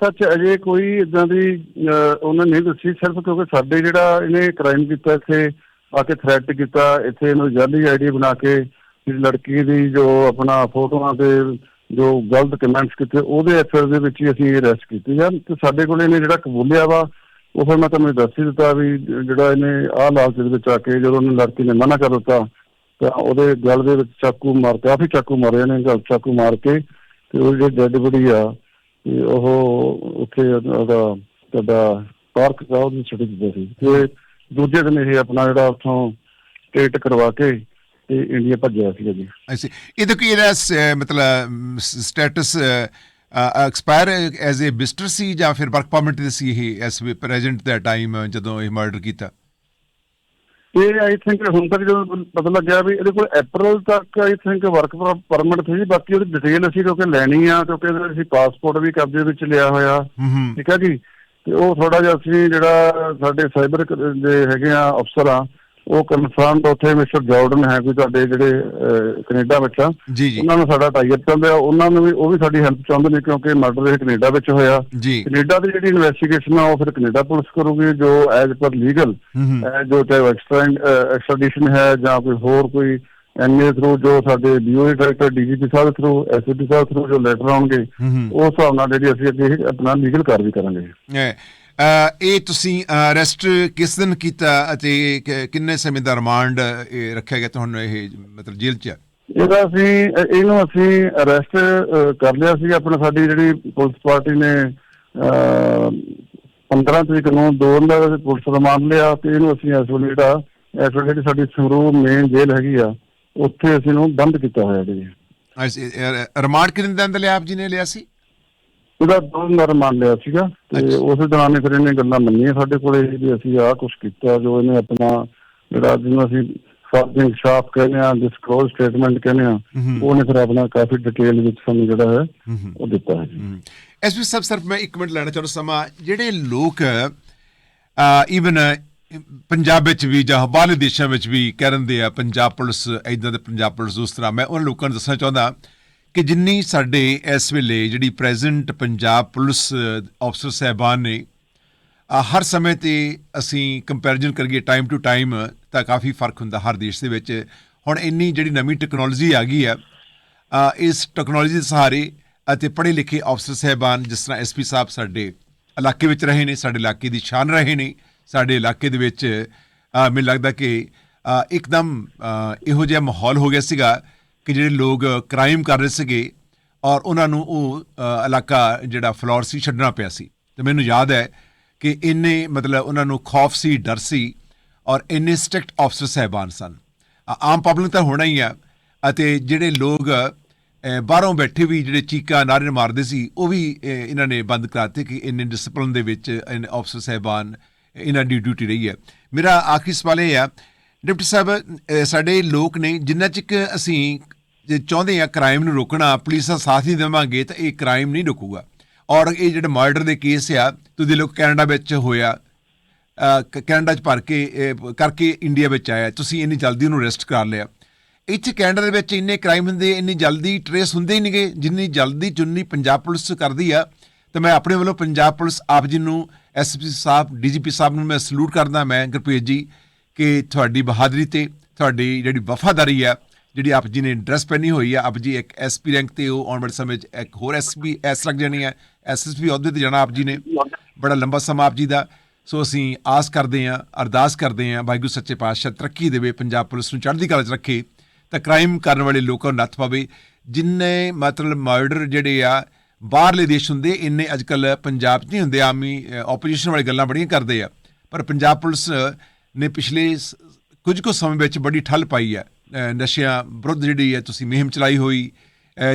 Speaker 2: ਸੱਚ ਅਜੇ ਕੋਈ ਇਦਾਂ ਦੀ ਅਹ, ਉਹਨੇ ਦੱਸੀ ਸਿਰਫ ਕਿਉਂਕਿ ਸਾਡੇ ਜਿਹੜਾ ਇਹਨੇ ਕ੍ਰਾਈਮ ਕੀਤਾ ਇੱਥੇ ਆ ਕੇ ਥ੍ਰੈਟ ਕੀਤਾ ਇੱਥੇ ਇਹਨੂੰ ਜਾਲੀ ਆਈਡੀ ਬਣਾ ਕੇ ਇਸ ਲੜਕੀ ਦੀ ਜੋ ਆਪਣਾ ਫੋਟੋਆਂ ਤੇ ਜੋ ਗਲਤ ਕਮੈਂਟਸ ਕੀਤੇ ਉਹਦੇ ਅਸਰ ਦੇ ਵਿੱਚ ਹੀ ਅਸੀਂ ਅਰੈਸਟ ਕੀਤੀ ਜਾਂ ਤੇ ਸਾਡੇ ਕੋਲ ਇਹਨੇ ਜਿਹੜਾ ਕਬੂਲਿਆ ਵਾ ਉਹ ਫਿਰ ਮੈਂ ਤੁਹਾਨੂੰ ਦੱਸ ਹੀ ਦਿੱਤਾ ਵੀ ਜਿਹੜਾ ਇਹਨੇ ਆਹ ਲਾਲਚ ਦੇ ਵਿੱਚ ਆ ਕੇ ਜਦੋਂ ਉਹਨੇ ਲੜਕੀ ਨੇ ਮਨਾ ਕਰ ਦਿੱਤਾ ਤਾਂ ਉਹਦੇ ਗਲ ਦੇ ਵਿੱਚ ਚਾਕੂ ਮਾਰ, ਕਾਫੀ ਚਾਕੂ ਮਾਰੇ ਨੇ, ਗਲ ਚਾਕੂ ਮਾਰ ਕੇ ਤੇ ਉਹ ਜਿਹੜੀ ਡੈਡ ਬੋਡੀ ਆ ਉਹ ਉੱਥੇ ਉਹਦਾ ਤੁਹਾਡਾ ਪਾਰਕ ਦਾ ਉਹਨੂੰ ਛੱਡ ਦਿੱਤਾ ਸੀ। ਤੇ ਦੂਜੇ ਦਿਨ ਇਹ ਆਪਣਾ ਜਿਹੜਾ ਉੱਥੋਂ ਟਿਕਟ ਕਰਵਾ ਕੇ ਤੇ ਇੰਡੀਆ ਭੱਜਿਆ ਸੀ ਜੀ
Speaker 1: ਐਸੇ ਇਹਦਾ ਕੀ ਇਹਦਾ ਮਤਲਬ status expire as a visitor ਸੀ ਜਾਂ ਫਿਰ ਵਰਕ ਪਰਮਿਟ ਦੇ ਸੀ ਇਹ ਐਸ ਪ੍ਰੈਜ਼ੈਂਟ ਦਾ ਟਾਈਮ ਜਦੋਂ ਇਹ ਮਰਡਰ ਕੀਤਾ?
Speaker 2: ਇਹ ਆਈ ਥਿੰਕ ਹੁਣ ਤੱਕ ਜਦੋਂ ਪਤਾ ਲੱਗਿਆ ਵੀ ਇਹਦੇ ਕੋਲ April ਤੱਕ ਆਈ ਥਿੰਕ ਵਰਕ ਪਰਮਿਟ ਸੀ ਬਾਕੀ ਉਹਦੀ ਡਿਟੇਲ ਅਸੀਂ ਕਿਉਂਕਿ ਲੈਣੀ ਆ ਕਿਉਂਕਿ ਇਹਦਾ ਅਸੀਂ ਪਾਸਪੋਰਟ ਵੀ ਕਬਜ਼ੇ ਵਿੱਚ ਲਿਆ ਹੋਇਆ। ਠੀਕ ਹੈ ਜੀ? ਤੇ ਉਹ ਥੋੜਾ ਜਿਹਾ ਅਸੀਂ ਜਿਹੜਾ ਸਾਡੇ ਸਾਈਬਰ ਦੇ ਹੈਗੇ ਆ ਅਫਸਰ ਆ ਉਹ ਕਨਫਰਮ ਉੱਥੇ ਮਿਸਟਰ ਜਾਰਡਨ ਹੈ ਕੋਈ ਤੁਹਾਡੇ ਜਿਹੜੇ ਕੈਨੇਡਾ ਵਿੱਚ ਆ। ਉਹਨਾਂ ਨੂੰ ਸਾਡਾ ਟਾਈਅਪ ਚੱਲਦਾ ਉਹਨਾਂ ਨੂੰ ਵੀ ਉਹ ਵੀ ਸਾਡੀ ਹੈਲਪ ਚਾਹੁੰਦੇ ਨੇ ਕਿਉਂਕਿ ਮਰਡਰ ਇਹ ਕੈਨੇਡਾ ਵਿੱਚ ਹੋਇਆ। ਕੈਨੇਡਾ ਦੀ ਜਿਹੜੀ ਇਨਵੈਸਟੀਗੇਸ਼ਨ ਆ ਉਹ ਫਿਰ ਕੈਨੇਡਾ ਪੁਲਿਸ ਕਰੂਗੀ ਜੋ ਐਜ਼ ਪਰ ਲੀਗਲ ਜੋ ਚਾਹੇ ਐਕਸਟਰਾ ਐਕਸਟ੍ਰੈਡੀਸ਼ਨ ਹੈ ਜਾਂ ਕੋਈ ਹੋਰ ਕੋਈ ਐਨਏ ਥਰੂ ਜੋ ਸਾਡੇ BOA director DGP sahib through SP sahib through ਜੋ ਲੈਟਰ ਆਉਣਗੇ ਉਸ ਹਿਸਾਬ ਨਾਲ ਜਿਹੜੀ ਅਸੀਂ ਅੱਗੇ ਆਪਣਾ ਲੀਗਲ ਕਾਰਵਾਈ ਕਰਾਂਗੇ।
Speaker 1: ਇਹ ਤੁਸੀਂ ਅਰੈਸਟ ਕਿਸ ਦਿਨ ਕੀਤਾ ਅਤੇ ਕਿੰਨੇ ਸਮੇਂ ਦਾ ਰਿਮਾਂਡ ਰੱਖਿਆ ਗਿਆ ਤੁਹਾਨੂੰ ਇਹ ਮਤਲਬ ਜੇਲ੍ਹ 'ਚ?
Speaker 2: ਇਹਦਾ ਅਸੀਂ ਇਹਨੂੰ ਅਸੀਂ ਅਰੈਸਟ ਕਰ ਲਿਆ ਸੀ। ਆਪਣਾ ਸਾਡੀ ਜਿਹੜੀ ਪੁਲਿਸ ਪਾਰਟੀ ਨੇ ਅਹ, 15 ਤਰੀਕ ਨੂੰ ਦੋ ਦਿਨ ਦਾ ਪੁਲਿਸ ਰਿਮਾਂਡ ਲਿਆ ਤੇ ਇਹਨੂੰ ਅਸੀਂ ਇਸ ਵੇਲੇ ਜਿਹੜਾ ਇਸ ਵੇਲੇ ਜਿਹੜੀ ਸਾਡੀ ਸੰਗਰੂਰ ਮੇਨ ਜੇਲ੍ਹ ਹੈਗੀ ਆ। ਉੱਥੇ ਅਸੀਂ ਇਹਨੂੰ ਬੰਦ ਕੀਤਾ ਹੋਇਆ ਜੀ।
Speaker 1: ਰਿਮਾਂਡ ਕਿੰਨੇ ਦਿਨ ਦਾ ਲਿਆ ਆਪ ਜੀ ਨੇ ਲਿਆ ਸੀ?
Speaker 2: ਇਹਦਾ ਦੋ ਰਿਮਾਂਡ ਲਿਆ ਸੀਗਾ ਤੇ। ਉਸੇ ਦੌਰਾਨ ਫਿਰ ਇਹਨੇ ਗੱਲਾਂ ਮੰਨੀਆਂ ਸਾਡੇ ਕੋਲੇ ਵੀ ਅਸੀਂ ਆਹ ਕੁਝ ਕੀਤਾ ਜੋ ਇਹਨੇ ਆਪਣਾ ਜਿਹੜਾ ਜਿਹਨੂੰ ਅਸੀਂ ਫਰਜ਼ਿੰਗ ਸ਼ਾਪ ਕਹਿੰਦੇ ਆ ਡਿਸਕਲੋਜ਼ ਸਟੇਟਮੈਂਟ ਕਹਿੰਦੇ ਆ ਉਹਨੇ ਫਿਰ ਆਪਣਾ ਕਾਫੀ ਡਿਟੇਲ ਵਿੱਚ ਸਾਨੂੰ ਜਿਹੜਾ ਹੈ ਉਹ ਦਿੱਤਾ ਹੈ
Speaker 1: ਐਸ ਵੀ ਸਭ ਸਿਰਫ ਮੈਂ ਇੱਕ ਮਿੰਟ ਲੈਣਾ ਚਾਹੁੰਦਾ ਸਮਾਂ ਜਿਹੜੇ ਲੋਕ ਈਵਨ ਪੰਜਾਬ ਵਿੱਚ ਵੀ ਜਾਂ ਬਾਹਰਲੇ ਦੇਸ਼ਾਂ ਵਿੱਚ ਵੀ ਕਹਿੰਦੇ ਆ ਪੰਜਾਬ ਪੁਲਿਸ ਇਦਾਂ ਦੇ ਪੰਜਾਬ ਪੁਲਿਸ ਉਸ ਤਰ੍ਹਾਂ ਮੈਂ ਉਹਨਾਂ ਲੋਕਾਂ ਨੂੰ ਦੱਸਣਾ ਚਾਹੁੰਦਾ ਕਿ ਜਿੰਨੀ ਸਾਡੇ ਇਸ ਵੇਲੇ ਜਿਹੜੀ ਪ੍ਰੈਜ਼ੈਂਟ ਪੰਜਾਬ ਪੁਲਿਸ ਅਫਸਰ ਸਹਿਬਾਨ ਨੇ ਹਰ ਸਮੇਂ ਤੇ ਅਸੀਂ ਕੰਪੈਰੀਜ਼ਨ ਕਰੀਏ ਟਾਈਮ ਟੂ ਟਾਈਮ ਤਾਂ ਕਾਫੀ ਫ਼ਰਕ ਹੁੰਦਾ ਹਰ ਦੇਸ਼ ਦੇ ਵਿੱਚ। ਹੁਣ ਇੰਨੀ ਜਿਹੜੀ ਨਵੀਂ ਟੈਕਨੋਲੋਜੀ ਆ ਗਈ ਆ ਇਸ ਟੈਕਨੋਲੋਜੀ ਦੇ ਸਹਾਰੇ ਅਤੇ ਪੜ੍ਹੇ ਲਿਖੇ ਅਫਸਰ ਸਹਿਬਾਨ ਜਿਸ ਤਰ੍ਹਾਂ ਐਸਪੀ ਸਾਹਿਬ ਸਾਡੇ ਇਲਾਕੇ ਵਿੱਚ ਰਹੇ ਨੇ, ਸਾਡੇ ਇਲਾਕੇ ਦੀ ਸ਼ਾਨ ਰਹੇ ਨੇ, ਸਾਡੇ ਇਲਾਕੇ ਦੇ ਵਿੱਚ ਮੈਨੂੰ ਲੱਗਦਾ ਕਿ ਇੱਕਦਮ ਇਹੋ ਜਿਹਾ ਮਾਹੌਲ ਹੋ ਗਿਆ ਸੀਗਾ ਕਿ ਜਿਹੜੇ ਲੋਕ ਕ੍ਰਾਈਮ ਕਰ ਰਹੇ ਸੀਗੇ ਔਰ ਉਹਨਾਂ ਨੂੰ ਉਹ ਇਲਾਕਾ ਜਿਹੜਾ ਫਲੋਰ ਸੀ, ਛੱਡਣਾ ਪਿਆ ਸੀ। ਤੇ ਮੈਨੂੰ ਯਾਦ ਹੈ ਕਿ ਇੰਨੇ ਮਤਲਬ ਉਹਨਾਂ ਨੂੰ ਖੌਫ ਸੀ, ਡਰ ਸੀ ਔਰ ਇੰਨੇ ਸਟ੍ਰਿਕਟ ਅਫਸਰ ਸਹਿਬਾਨ ਸਨ। ਆਮ ਪਬਲਿਕ ਤਾਂ ਹੋਣਾ ਹੀ ਆ ਅਤੇ ਜਿਹੜੇ ਲੋਕ ਬਾਹਰੋਂ ਬੈਠੇ ਵੀ ਜਿਹੜੇ ਚੀਕਾਂ, ਨਾਰੇ ਮਾਰਦੇ ਸੀ, ਉਹ ਵੀ ਇਹਨਾਂ ਨੇ ਬੰਦ ਕਰਾਤੇ ਕਿ ਇੰਨੇ ਡਿਸਪਲਿਨ ਦੇ ਵਿੱਚ ਇੰਨੇ ਅਫਸਰ ਸਹਿਬਾਨ, ਇਹਨਾਂ ਦੀ ਡਿਊਟੀ ਰਹੀ ਹੈ। ਮੇਰਾ ਆਖਰੀ ਸਵਾਲ ਇਹ ਆ, ਡਿਪਟੀ ਸਾਹਿਬ ਸਾਡੇ ਲੋਕ ਨੇ ਜਿੰਨਾ ਚਿਕ ਅਸੀਂ ਜੇ ਚਾਹੁੰਦੇ ਆ ਕ੍ਰਾਈਮ ਨੂੰ ਰੋਕਣਾ ਪੁਲਿਸ ਦਾ ਸਾਥ ਨਹੀਂ ਦੇਵਾਂਗੇ ਤਾਂ ਇਹ ਕ੍ਰਾਈਮ ਨਹੀਂ ਰੁਕੂਗਾ। ਔਰ ਇਹ ਜਿਹੜੇ ਮਰਡਰ ਦੇ ਕੇਸ ਆ, ਤੁਸੀਂ ਲੋਕ ਕੈਨੇਡਾ ਵਿੱਚ ਹੋਇਆ ਕੈਨੇਡਾ ਚ ਭਰ ਕੇ ਕਰਕੇ ਇੰਡੀਆ ਵਿੱਚ ਆਇਆ, ਤੁਸੀਂ ਇੰਨੀ ਜਲਦੀ ਉਹਨੂੰ ਅਰੈਸਟ ਕਰ ਲਿਆ। ਇੱਥੇ ਕੈਨੇਡਾ ਦੇ ਵਿੱਚ ਇੰਨੇ ਕ੍ਰਾਈਮ ਹੁੰਦੇ, ਇੰਨੀ ਜਲਦੀ ਟਰੇਸ ਹੁੰਦੇ ਹੀ ਨਹੀਂਗੇ, ਜਿੰਨੀ ਜਲਦੀ ਚੁੰਨੀ ਪੰਜਾਬ ਪੁਲਿਸ ਕਰਦੀ ਆ, ਤਾਂ ਮੈਂ ਆਪਣੇ ਵੱਲੋਂ ਪੰਜਾਬ ਪੁਲਿਸ ਆਪ ਜੀ ਨੂੰ ਐਸਪੀ ਸਾਹਿਬ ਡੀਜੀਪੀ ਸਾਹਿਬ ਨੂੰ ਮੈਂ ਸਲੂਟ ਕਰਦਾ, ਮੈਂ ਗੁਰਪ੍ਰੀਤ ਜੀ, ਕਿ ਤੁਹਾਡੀ ਬਹਾਦਰੀ ਤੇ ਤੁਹਾਡੀ ਜਿਹੜੀ ਵਫਾਦਾਰੀ ਆ ਜਿਹੜੀ ਆਪ ਜੀ ਨੇ ਡਰੈਸ ਪਹਿਨੀ ਹੋਈ ਆ, ਆਪ ਜੀ ਇੱਕ ਐਸਪੀ ਰੈਂਕ ਤੇ ਉਹ ਆਉਣ ਵਾਲੇ ਸਮੇਂ 'ਚ ਇੱਕ ਹੋਰ ਐਸਪੀ ਐਸ ਲੱਗ ਜਾਣੀ ਹੈ ਐਸਐਸਪੀ ਅਹੁਦੇ ਤੇ ਜਾਣਾ ਆਪ ਜੀ ਨੇ। ਬੜਾ ਲੰਬਾ ਸਮਾਂ ਆਪ ਜੀ ਦਾ। ਸੋ ਅਸੀਂ ਆਸ ਕਰਦੇ ਹਾਂ, ਅਰਦਾਸ ਕਰਦੇ ਹਾਂ, ਵਾਹਿਗੁਰੂ ਸੱਚੇ ਪਾਤਸ਼ਾਹ ਤਰੱਕੀ ਦੇਵੇ, ਪੰਜਾਬ ਪੁਲਿਸ ਨੂੰ ਚੜ੍ਹਦੀ ਕਲਾ 'ਚ ਰੱਖੇ, ਤਾਂ ਕ੍ਰਾਈਮ ਕਰਨ ਵਾਲੇ ਲੋਕਾਂ ਨੂੰ ਨੱਥ ਪਾਵੇ। ਜਿੰਨੇ ਮਤਲਬ ਮਰਡਰ ਜਿਹੜੇ ਆ, ਬਾਹਰਲੇ ਦੇਸ਼ ਹੁੰਦੇ, ਇੰਨੇ ਅੱਜਕੱਲ ਪੰਜਾਬ 'ਚ ਨਹੀਂ ਹੁੰਦੇ, ਆਮੀ ਆਪੋਜੀਸ਼ਨ ਵਾਲੀ ਗੱਲਾਂ ਬੜੀਆਂ ਕਰਦੇ ਆ। ਪਰ ਪੰਜਾਬ ਪੁਲਿਸ ਨੇ ਪਿਛਲੇ ਸ- ਕੁਝ ਕੁ ਸਮੇਂ ਵਿੱਚ ਬੜੀ ਠੱਲ ਪਾਈ ਹੈ ਨਸ਼ਿਆਂ ਵਿਰੁੱਧ ਜਿਹੜੀ ਹੈ ਤੁਸੀਂ ਮੁਹਿੰਮ ਚਲਾਈ ਹੋਈ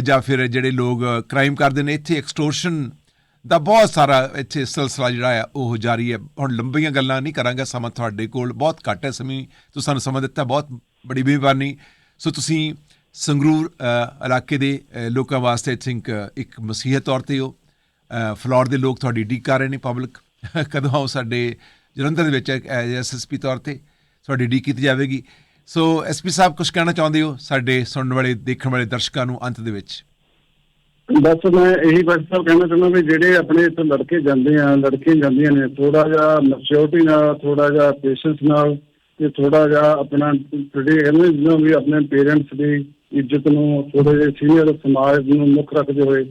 Speaker 1: ਜਾਂ ਫਿਰ ਜਿਹੜੇ ਲੋਕ ਕ੍ਰਾਈਮ ਕਰਦੇ ਨੇ ਇੱਥੇ ਐਕਸਟੋਰਸ਼ਨ ਦਾ ਬਹੁਤ ਸਾਰਾ ਇੱਥੇ ਸਿਲਸਿਲਾ ਜਿਹੜਾ ਆ ਉਹ ਜਾਰੀ ਹੈ। ਹੁਣ ਲੰਬੀਆਂ ਗੱਲਾਂ ਨਹੀਂ ਕਰਾਂਗਾ ਸਮਾਂ ਤੁਹਾਡੇ ਕੋਲ ਬਹੁਤ ਘੱਟ ਹੈ ਸਮੇਂ ਤੁਸੀਂ ਸਾਨੂੰ ਸਮਾਂ ਦਿੱਤਾ ਬਹੁਤ ਬੜੀ ਮਿਹਰਬਾਨੀ ਸੋ ਤੁਸੀਂ ਸੰਗਰੂਰ ਇਲਾਕੇ ਦੇ ਲੋਕਾਂ ਵਾਸਤੇ ਆਈ ਥਿੰਕ ਇੱਕ ਮਸੀਹਤ ਤੌਰ ਤੇ ਹੋ। ਅਹ, ਫਲੋਰ ਦੇ ਲੋਕ ਤੁਹਾਡੀ ਡੀਕ ਕਰ ਰਹੇ ਨੇ ਪਬਲਿਕ ਕਦੋਂ ਆਓ ਸਾਡੇ ਜਲੰਧਰ ਦੇ ਵਿੱਚ ਐਸਐਸਪੀ ਤੌਰ ਤੇ ਤੁਹਾਡੀ ਡੀਕ ਕੀਤੀ ਜਾਵੇਗੀ। ਸੋ ਐਸਪੀ ਸਾਹਿਬ ਕੁਝ ਕਹਿਣਾ ਚਾਹੁੰਦੇ ਹੋ ਸਾਡੇ ਸੁਣਨ ਵਾਲੇ, ਦੇਖਣ ਵਾਲੇ ਦਰਸ਼ਕਾਂ ਨੂੰ ਅੰਤ ਦੇ ਵਿੱਚ?
Speaker 2: ਬਸ ਮੈਂ ਇਹੀ ਬਸ ਸਾਹਿਬ ਕਹਿਣਾ ਚਾਹੁੰਦਾ ਵੀ ਜਿਹੜੇ ਆਪਣੇ ਇੱਥੇ ਲੜਕੇ ਜਾਂਦੇ ਆ, ਲੜਕੀਆਂ ਜਾਂਦੀਆਂ ਨੇ ਥੋੜਾ ਜਿਹਾ ਮੈਚਿਓਰਟੀ ਨਾਲ ਥੋੜਾ ਜਿਹਾ ਪੇਸ਼ੈਂਸ ਨਾਲ ਤੇ ਥੋੜਾ ਜਿਹਾ ਆਪਣਾ ਜਿਹੜੇ ਕਹਿੰਦੇ ਜਿਵੇਂ ਵੀ ਆਪਣੇ ਪੇਰੈਂਟਸ ਦੀ ਇੱਜ਼ਤ ਨੂੰ ਥੋੜੇ ਜਿਹੇ ਸੀਨੀਅਰ ਸਮਾਜ ਨੂੰ ਮੁੱਖ ਰੱਖਦੇ ਹੋਏ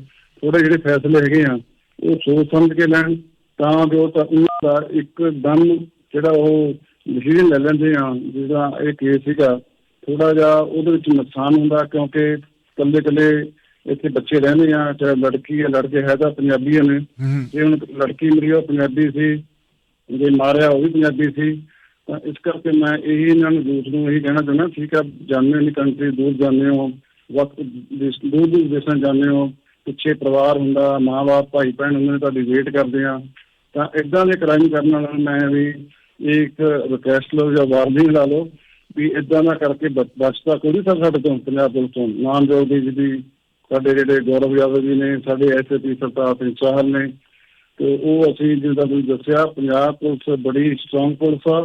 Speaker 2: ਥੋੜੇ ਜਿਹੜੇ ਫੈਸਲੇ ਹੈਗੇ ਆ, ਉਹ ਸੋਚ ਸਮਝ ਕੇ ਲੈਣ ਤਾਂ ਜੋ ਤਾਂ ਦਾ ਇੱਕ ਦਮ ਜਿਹੜਾ ਉਹ ਡਿਸੀਜਨ ਲੈ ਲੈਂਦੇ ਆ ਜਿਹੜਾ ਇਹ ਕੇਸ ਸੀਗਾ ਥੋੜਾ ਜਿਹਾ ਉਹਦੇ ਵਿੱਚ ਨੁਕਸਾਨ ਹੁੰਦਾ ਕਿਉਂਕਿ ਕੱਲੇ ਕੱਲੇ ਇੱਥੇ ਬੱਚੇ ਰਹਿੰਦੇ ਆ ਚਾਹੇ ਲੜਕੀ ਹੈ ਲੜਕੇ ਹੈ ਤਾਂ ਪੰਜਾਬੀ ਨੇ। ਜੇ ਹੁਣ ਲੜਕੀ ਮਰੀ ਉਹ ਪੰਜਾਬੀ ਸੀ ਜੇ ਮਾਰਿਆ ਉਹ ਵੀ ਪੰਜਾਬੀ ਸੀ। ਤਾਂ ਇਸ ਕਰਕੇ ਮੈਂ ਇਹੀ ਇਹਨਾਂ ਨੂੰ ਦੂਤ ਨੂੰ ਇਹੀ ਕਹਿਣਾ ਚਾਹੁੰਦਾ ਠੀਕ ਆ ਜਾਂਦੇ ਨਹੀਂ ਕੰਟਰੀ ਦੂਰ ਜਾਂਦੇ ਹੋ ਵਕਤ ਦੇਸ਼- ਦੂਰ ਦੂਰ ਦੇਸ਼ਾਂ ਜਾਂਦੇ ਹੋ ਪਿੱਛੇ ਪਰਿਵਾਰ ਹੁੰਦਾ ਮਾਂ-ਬਾਪ ਭਾਈ ਭੈਣ ਹੁੰਦੇ ਨੇ ਤੁਹਾਡੀ ਵੇਟ ਕਰਦੇ ਆ। ਤਾਂ ਇਦਾਂ ਦੇ ਕ੍ਰਾਈਮ ਕਰਨ ਵਾਲਿਆਂ ਨੂੰ ਮੈਂ ਵੀ ਇਹ ਇੱਕ ਰਿਕਵੈਸਟ ਲਓ ਜਾਂ ਵਾਰਨਿੰਗ ਲਾ ਲਓ ਵੀ ਇਦਾਂ ਦਾ ਕਰਕੇ ਬਚ- ਬਚਦਾ ਕੋਈ ਸਰ ਸਾਡੇ ਤੋਂ ਪੰਜਾਬ ਪੁਲਿਸ ਤੋਂ। ਨਾਮਜੋਗ ਦੀ ਜਿਹਦੀ ਸਾਡੇ ਜਿਹੜੇ ਗੌਰਵ ਯਾਦਵ ਜੀ ਨੇ ਸਾਡੇ ਐਸਪੀ ਸਰਤਾਜ ਸਿੰਘ ਚਾਹਲ ਨੇ ਤੇ ਉਹ ਅਸੀਂ ਜਿੱਦਾਂ ਤੁਸੀਂ ਦੱਸਿਆ ਪੰਜਾਬ ਪੁਲਿਸ ਬੜੀ ਸਟਰੋਂਗ ਪੁਲਿਸ ਆ।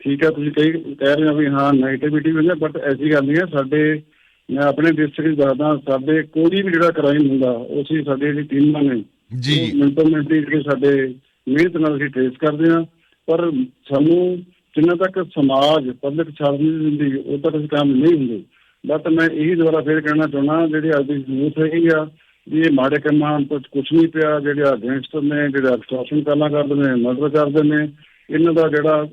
Speaker 2: ਠੀਕ ਹੈ ਤੁਸੀਂ ਕਈ ਕਹਿ ਰਹੇ ਹੋ ਵੀ ਹਾਂ ਨੈਗੇਟਿਵਿਟੀ ਵੀ ਹੈ ਬਟ ਐਸੀ ਗੱਲ ਨਹੀਂ ਹੈ ਸਾਡੇ ਮੈਂ ਆਪਣੇ ਡਿਸਟ੍ਰਿਕਟ ਦੱਸਦਾ ਸਾਡੇ ਕੋਈ ਵੀ ਜਿਹੜਾ ਕ੍ਰਾਈਮ ਹੁੰਦਾ ਉਹ ਅਸੀਂ ਸਾਡੇ ਜਿਹੜੀ ਟੀਮਾਂ ਨੇ
Speaker 1: ਜੀ।
Speaker 2: ਮਿੰਟੋ ਮਿੰਟ ਹੀ ਜਿਹੜੇ ਸਾਡੇ ਮਿਹਨਤ ਨਾਲ ਅਸੀਂ ਟ੍ਰੇਸ ਕਰਦੇ ਹਾਂ ਪਰ ਸਾਨੂੰ ਜਿੰਨਾ ਤੱਕ ਸਮਾਜ ਪਬਲਿਕ ਛੱਡ ਨਹੀਂ ਦਿੰਦੀ ਉਦੋਂ ਤੱਕ ਅਸੀਂ ਕੰਮ ਨਹੀਂ ਹੁੰਦੇ। ਬਟ ਮੈਂ ਇਹੀ ਦੁਬਾਰਾ ਫੇਰ ਕਹਿਣਾ ਚਾਹੁੰਦਾ, ਜਿਹੜੇ ਅੱਜ ਦੀ ਯੂਥ ਹੈਗੀ ਆ, ਵੀ ਇਹ ਮਾੜੇ ਕੰਮਾਂ ਤੋਂ ਕੁਝ ਨਹੀਂ ਪਿਆ, ਜਿਹੜੇ ਗੈਂਗਸਟਰ ਨੇ, ਜਿਹੜੇ ਐਕਸਟ੍ਰੈਕਸ਼ਨ ਕਰਨਾ ਕਰਦੇ ਨੇ ਮਰਡਰ ਕਰਦੇ ਨੇ, ਇਹਨਾਂ ਦਾ ਜਿਹੜਾ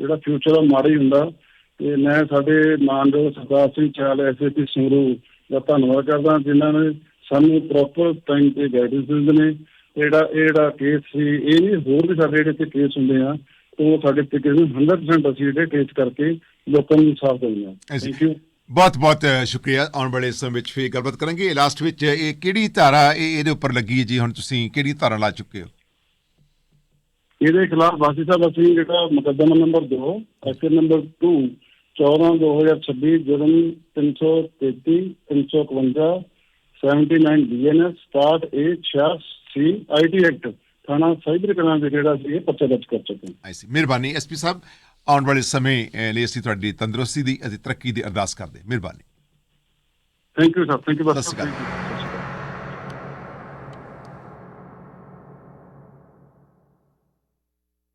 Speaker 2: ਜਿਹੜਾ ਫਿਊਚਰ ਆ ਮਾੜਾ ਹੀ ਹੁੰਦਾ। ਤੇ ਮੈਂ ਸਾਡੇ ਮਾਨਯੋਗ ਸਰਦਾਰ ਸਿੰਘ ਚਾਲ ਐਸਐਸਪੀ ਸੰਗਰੂ ਦਾ ਧੰਨਵਾਦ ਕਰਦਾ, ਜਿਨ੍ਹਾਂ ਨੇ ਸਾਨੂੰ ਪ੍ਰੋਪਰ ਟਾਈਮ ਤੇ ਗਾਈਡੈਂਸ ਦਿੰਦੇ ਨੇ। ਜਿਹੜਾ, ਇਹ ਜਿਹੜਾ ਕੇਸ ਸੀ, ਇਹ ਨਹੀਂ ਹੋਰ ਵੀ ਸਾਡੇ ਜਿਹੜੇ ਕੇਸ ਹੁੰਦੇ ਆ ਉਹ ਸਾਡੇ ਤਕਰੀਬਨ 100% ਅਸੀਂ ਜਿਹੜੇ ਕੇਸ ਕਰਕੇ ਲੋਕਾਂ ਨੂੰ ਇਨਸਾਫ ਦਿੰਦੇ
Speaker 1: ਐਸੀ-
Speaker 2: ਥੈਂਕ ਯੂ
Speaker 1: ਬਹੁਤ ਬਹੁਤ ਸ਼ੁਕਰੀਆ ਆਉਣ ਵਾਲੇ ਸਮੇਂ ਵਿੱਚ ਫੇਰ ਗੱਲਬਾਤ ਕਰਾਂਗੇ। ਲਾਸਟ ਵਿੱਚ ਇਹ ਕਿਹੜੀ ਧਾਰਾ ਇਹ ਇਹਦੇ ਉੱਪਰ ਲੱਗੀ ਹੈ ਜੀ? ਹੁਣ ਤੁਸੀਂ ਕਿਹੜੀ ਧਾਰਾ ਲਾ ਚੁੱਕੇ ਹੋ?
Speaker 2: ਇਹਦੇ ਖਿਲਾਫ ਵਾਸੀ ਸਾਹਿਬ ਅਸੀਂ ਜਿਹੜਾ ਮੁਕੱਦਮਾ ਨੰਬਰ 2 ਐਕਸ਼ਨ ਨੰਬਰ 2 14 2026 ਜੁਰਮ 333 351 79 ਬੀਐਨਐਸ 67 A 86 ਆਈਟੀ ਐਕਟ ਥਾਣਾ ਸਾਈਬਰ ਕਲਾਂ ਦੇ ਜਿਹੜਾ ਸੀ ਇਹ ਪਰਚਾ ਦਰਜ ਕਰ ਚੁੱਕੇ ਹਾਂ।
Speaker 1: ਆਈ ਸੀ ਮਿਹਰਬਾਨੀ ਐਸਪੀ ਸਾਹਿਬ ਆਉਣ ਵਾਲੇ ਸਮੇਂ ਲਈ ਅਸੀਂ ਤੁਹਾਡੀ ਤੰਦਰੁਸਤੀ ਦੀ ਅਤੇ ਤਰੱਕੀ ਦੀ ਅਰਦਾਸ ਕਰਦੇ ਹਾਂ। ਮਿਹਰਬਾਨੀ।
Speaker 2: Thank you sir thank you
Speaker 1: ਸਤਿ ਸ਼੍ਰੀ ਅਕਾਲ।